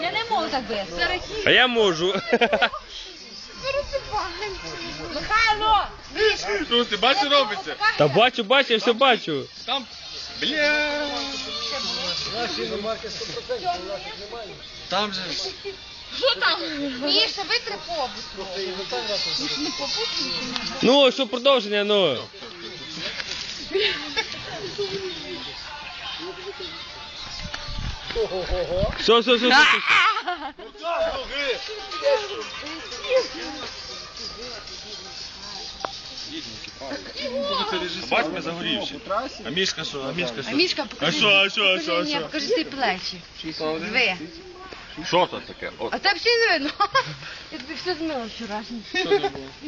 Я не можу так рахіт. А я можу. Михайло! Що ти бачиш робиться? Та бачу, бачу, я все бачу. Там. Бля. Там же. Що там? Міша, витри побут. Ну, що продовження, ну. Все, все, все, все. Бач, ми загорівші. А мішка що? А мішка що? Мішка, А покажи. що, а що, а що, а що? покажи ці плечі. Диви. Що це таке? О, А це взагалі не видно. Я тобі все змила вчорашній.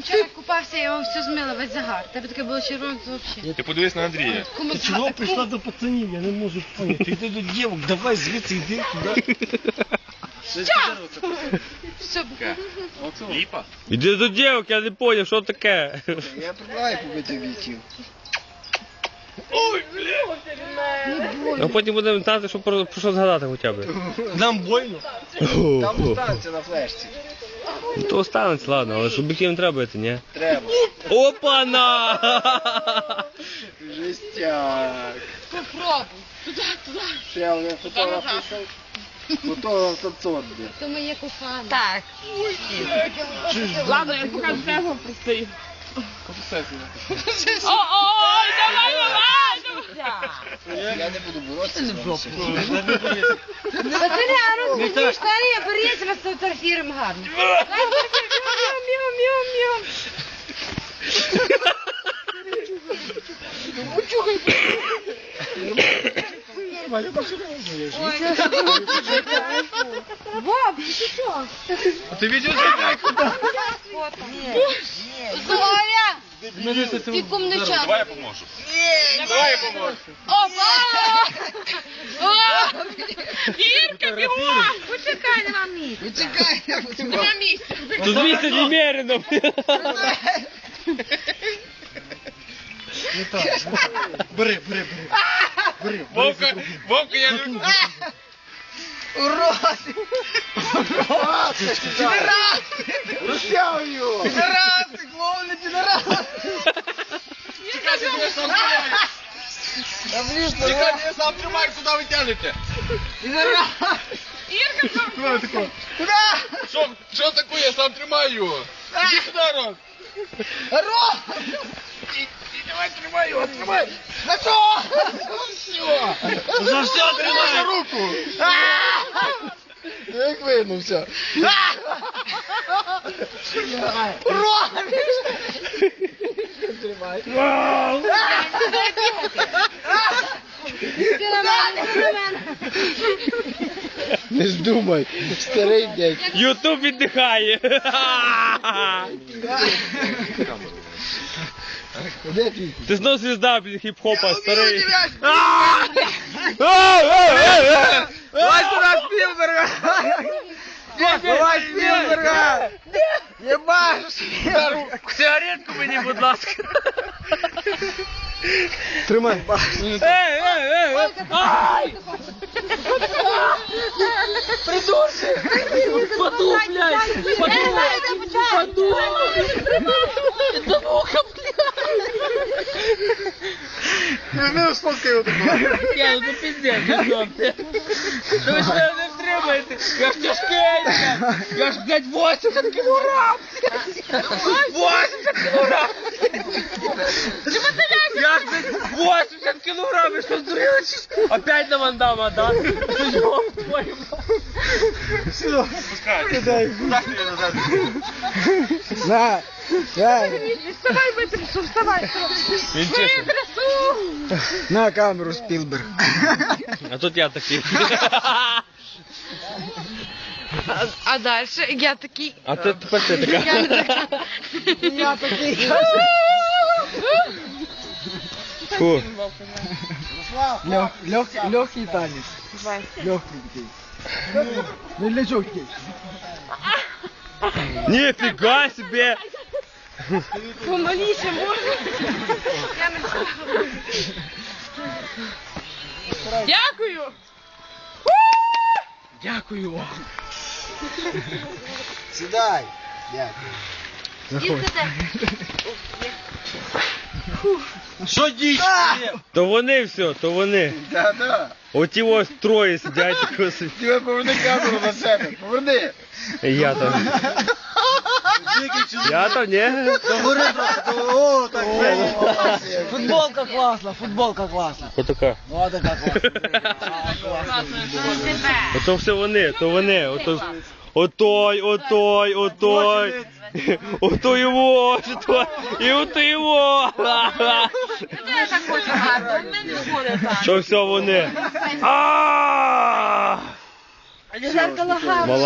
Вчора купався, я вам все змила, весь загар. Тебе таке було червоне, взагалі. Ти подивись на Андрія. Кому Чого прийшла до пацанів? Я не можу поняти. Йди до дівок, давай звідси йди туди. Все. Ліпа? Іди до дівок, я не поняв, що таке. Я предлагаю побити вітів. А потім будемо знати, що про, про що згадати хоча б. Нам больно. Там останеться на флешці. То останеться, ладно, але ж об'єктивно треба бити, ні? Треба. Опана! Жестяк. Попробуй. Туди, туди. Ще один фотограф пішов. Фотограф танцор, де. То моє кохане. Так. Ладно, я покажу тебе простий. О, ой, давай, давай! Я не буду боротися. з вами. Пацани, а ну скажіть, штані, беріться, вас фотографіруємо гарно. Міо, міо, міо. Боб, ти що? Ти бачиш, як Зоя! Ти кумнича. Давай я поможу. Давай я поможу. Опа! О! Ірка, бігом! Почекай, нема місця. Нема місця. Тут місце немерено. Бери, бери, бери. Бери. Вовка, Вовка, я не... Розтягую! Підараси, клоуни, підараси! Я блін, Чекай, я сам тримаю, куди ви тягнете? Ірка, Що, що таке, я сам тримаю його. Іди сюди, Рон. Ром! Давай, тримай його, тримай. За що? За все за руку. Як видно все. Ром! Тримай. Не здумай, старий дядь. Ютуб віддихає. Де твій? Ти знов звізда блін, хіп-хопа, старий. Давай сюда Спилберга! Давай Спилберга! Ебаш! Сигаретку мені, будь ласка. Тримай. Ей, ей, ей, ей. Ай! Паду, блядь. Паду. Паду. Не сфоткай його такого. Я ну пиздец, хлопці. Ну ви що не втримаєте? Я ж тяжкенька. Я ж, блядь, 80 кілограм. 80 кілограм. Я ж, блядь, 80 кілограм. Ви що, здуріли? чи що? Опять на вандама, да? Ти ёб твою мать. Пускай. Дай я назад. На. На. Вставай, витрясу, вставай. Він чесно. На камеру Спілберг. А тут я такий. А, а далі я такий. А ти тепер ти така. Я не така. Я такий. Фу. Лег, лег, легкий танець. Легкий такий. Ну для чого такий? Ніфіга себе. Помаліше можна. Я не Дякую. Дякую вам. Сідай. Дякую. Що дійсно? То вони все, то вони. Да, да. Оті ось троє сидять. Тебе поверни камеру на себе. Поверни. Я там. Я там, ні? Говори просто. О, так. Футболка класна, футболка класна. Отака. О, така класна. Ото все вони, то вони. Ото, отой, отой, отой. Ото його, ото, і ото його. Не. Що все вони? А! Молодець.